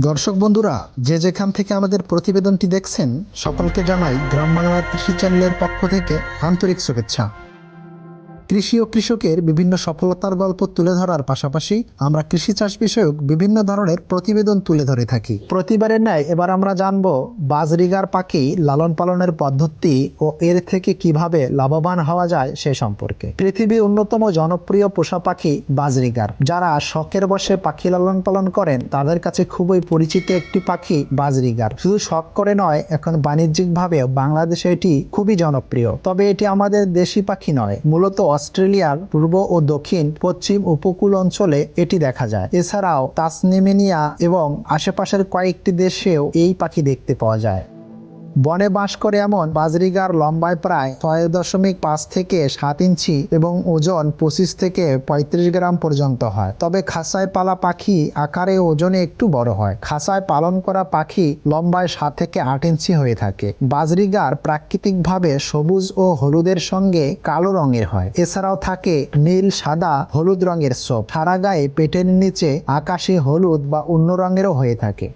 দর্শক বন্ধুরা, যে যেখান থেকে আমাদের প্রতিবেদনটি দেখছেন, সকলকে জানাই গ্রাম বাংলার কৃষি চ্যানেলের পক্ষ থেকে আন্তরিক শুভেচ্ছা। কৃষি ও কৃষকের বিভিন্ন সফলতার গল্প তুলে ধরার পাশাপাশি আমরা কৃষি চাষ বিষয়ক বিভিন্ন ধরনের প্রতিবেদন তুলে ধরে থাকি। প্রতিবারের ন্যায় এবার আমরা জানব বাজরিগার পাখি লালন পালনের পদ্ধতি ও এর থেকে কীভাবে লাভবান হওয়া যায় সে সম্পর্কে। পৃথিবীর অন্যতম জনপ্রিয় পোষা পাখি বাজরিগার। যারা শখের বসে পাখি লালন পালন করেন, তাদের কাছে খুবই পরিচিত একটি পাখি বাজরিগার। শুধু শখ করে নয়, এখন বাণিজ্যিকভাবে বাংলাদেশে এটি খুবই জনপ্রিয়। তবে এটি আমাদের দেশি পাখি নয়, মূলত অস্ট্রেলিয়ার পূর্ব ও দক্ষিণ পশ্চিম উপকূল অঞ্চলে এটি দেখা যায়। এছাড়াও তাসনেমেনিয়া এবং আশেপাশের কয়েকটি দেশেও এই পাখি দেখতে পাওয়া যায়। বনে বাস করে এমন বাজরিগার লম্বায় প্রায় ছয় দশমিক পাঁচ থেকে সাত ইঞ্চি এবং ওজন পঁচিশ থেকে পঁয়ত্রিশ গ্রাম পর্যন্ত হয়। তবে খাসায় পালা পাখি আকারে ওজনে একটু বড় হয়। খাসায় পালন করা পাখি লম্বায় সাত থেকে আট ইঞ্চি হয়ে থাকে। বাজরিগার প্রাকৃতিকভাবে সবুজ ও হলুদের সঙ্গে কালো রঙের হয়। এছাড়াও থাকে নীল, সাদা, হলুদ রঙের সোপ সারা গায়ে পেটের নিচে আকাশি হলুদ বা অন্য রঙেরও হয়ে থাকে।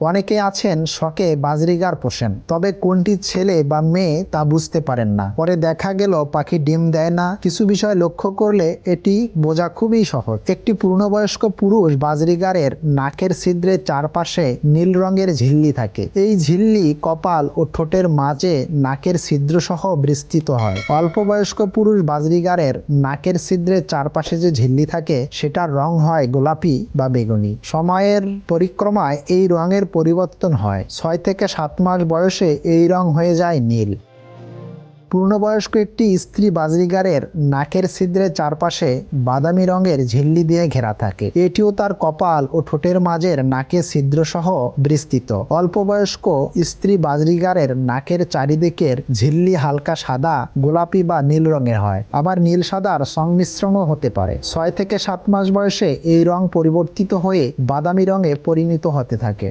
অনেকে আছেন শখে বাজরিগার পোষেন, তবে কোনটি ছেলে বা মেয়ে তা বুঝতে পারেন না। পরে দেখা গেল পাখি ডিম দেয় না। কিছু বিষয় লক্ষ্য করলে এটি বোঝা খুবই সহজ। একটি পূর্ণবয়স্ক পুরুষ বাজরিগারের নাকের ছিদ্রের চারপাশে নীল রঙের ঝিল্লি থাকে। এই ঝিল্লি কপাল ও ঠোঁটের মাঝে নাকের ছিদ্র সহ বিস্তৃত হয়। অল্প বয়স্ক পুরুষ বাজরিগারের নাকের ছিদ্রের চারপাশে যে ঝিল্লি থাকে, সেটার রং হয় গোলাপি বা বেগুনি। সময়ের পরিক্রমায় এই রঙের পরিবর্তন হয়। ছয় থেকে সাত মাস বয়সে এই রং হয়ে যায় নীল। পূর্ণবয়স্ক একটি স্ত্রী বাজরিগারের নাকের ছিদ্রের চারপাশে বাদামি রঙের ঝিল্লি দিয়ে ঘেরা থাকে। এটিও তার কপাল ও ঠোঁটের মাঝের নাকের ছিদ্র সহ বিস্তৃত। অল্প বয়স্ক স্ত্রী বাজরিগারের নাকের চারিদিকের ঝিল্লি হালকা সাদা, গোলাপি বা নীল রঙের হয়। আবার নীল সাদার সংমিশ্রণও হতে পারে। ছয় থেকে সাত মাস বয়সে এই রং পরিবর্তিত হয়ে বাদামি রঙে পরিণত হতে থাকে।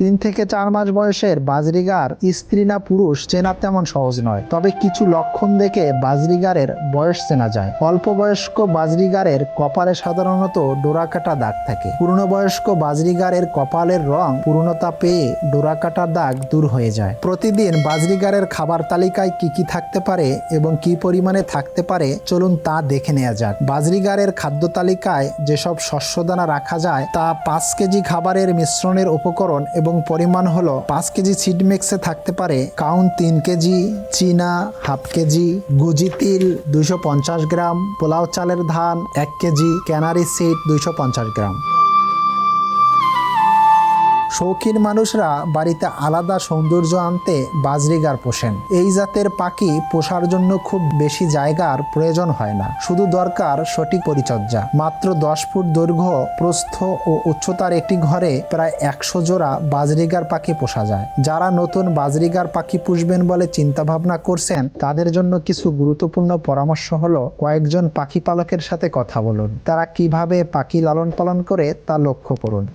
তিন থেকে চার মাস বয়সের বাজরিগার স্ত্রী না পুরুষ চেনা তেমন সহজ নয়। তবে কিছু লক্ষণ দেখে বাজরিগারের বয়স চেনা যায়। অল্প বয়স্ক বাজরিগারের কপালে সাধারণত ডোরাকাটা দাগ থাকে। পূর্ণবয়স্ক বাজরিগারের কপালের রং পূর্ণতা পেয়ে ডোরাকাটা দাগ দূর হয়ে যায়। প্রতিদিন বাজরিগারের খাবার তালিকায় কি কি থাকতে পারে এবং কি পরিমাণে থাকতে পারে, চলুন তা দেখে নেওয়া যাক। বাজরিগারের খাদ্য তালিকায় যেসব শস্যদানা রাখা যায়, তা পাঁচ কেজি খাবারের মিশ্রণের উপকরণ এবং পরিমাণ হলো পাঁচ কেজি সিড মিক্সে থাকতে পারে কাউন তিন কেজি, চীনা হাফ কেজি, গুজি তিল দুইশো পঞ্চাশ গ্রাম, পোলাও চালের ধান এক কেজি, ক্যানারি সিড দুইশো পঞ্চাশ গ্রাম। শৌখিন মানুষরা বাড়িতে আলাদা সৌন্দর্য আনতে বাজরিগার পোষেন। এই জাতের পাখি পোষার জন্য খুব বেশি জায়গার প্রয়োজন হয় না। শুধু দরকার সঠিক পরিচর্যা। মাত্র দশ ফুট দৈর্ঘ্য, প্রস্থ ও উচ্চতার একটি ঘরে প্রায় একশো জোড়া বাজরিগার পাখি পোষা যায়। যারা নতুন বাজরিগার পাখি পুষবেন বলে চিন্তা ভাবনা করছেন, তাদের জন্য কিছু গুরুত্বপূর্ণ পরামর্শ হলো কয়েকজন পাখি পালকের সাথে কথা বলুন। তারা কীভাবে পাখি লালন পালন করে তা লক্ষ্য করুন।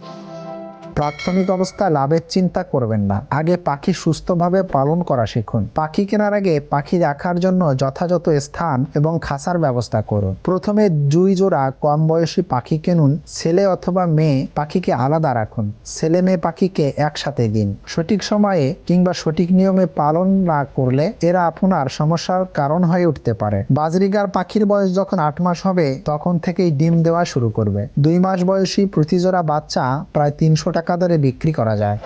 প্রাথমিক অবস্থায় লাভের চিন্তা করবেন না। আগে পাখি সুস্থভাবে পালন করা শিখুন। পাখি কেনার আগে পাখি রাখার জন্য যথাযথ স্থান এবং খাসার ব্যবস্থা করুন। প্রথমে দুই জোড়া কম বয়সী পাখি কিনুন। ছেলে অথবা মেয়ে পাখিকে আলাদা রাখুন। ছেলে মেয়ে পাখিকে একসাথে দিন। সঠিক সময়ে কিংবা সঠিক নিয়মে পালন না করলে এরা আপনার সমস্যার কারণ হয়ে উঠতে পারে। বাজরিগার পাখির বয়স যখন আট মাস হবে, তখন থেকেই ডিম দেওয়া শুরু করবে। দুই মাস বয়সী প্রতি জোড়া বাচ্চা প্রায় তিনশো টাকা দরে বিক্রি করা যায়।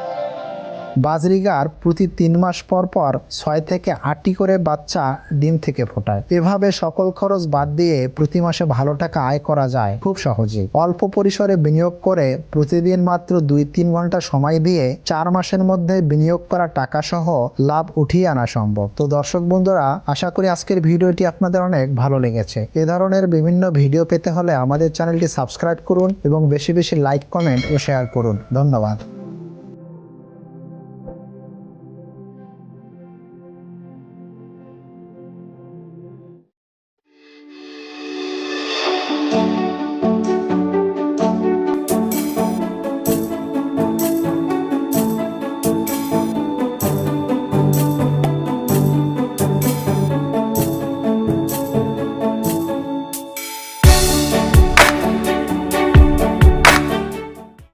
বাজরিগার প্রতি তিন মাস পর পর ছয় থেকে আটটি করে বাচ্চা ডিম থেকে ফোটায়। এভাবে সকল খরচ বাদ দিয়ে প্রতি মাসে ভালো টাকা আয় করা যায় খুব সহজেই অল্প পরিসরে বিনিয়োগ করে প্রতিদিন মাত্র দুই তিন ঘণ্টা সময় দিয়ে চার মাসের মধ্যে বিনিয়োগ করা টাকা সহ লাভ উঠিয়ে আনা সম্ভব। তো দর্শক বন্ধুরা, আশা করি আজকের ভিডিওটি আপনাদের অনেক ভালো লেগেছে। এ ধরনের বিভিন্ন ভিডিও পেতে হলে আমাদের চ্যানেলটি সাবস্ক্রাইব করুন এবং বেশি বেশি লাইক, কমেন্ট ও শেয়ার করুন। ধন্যবাদ।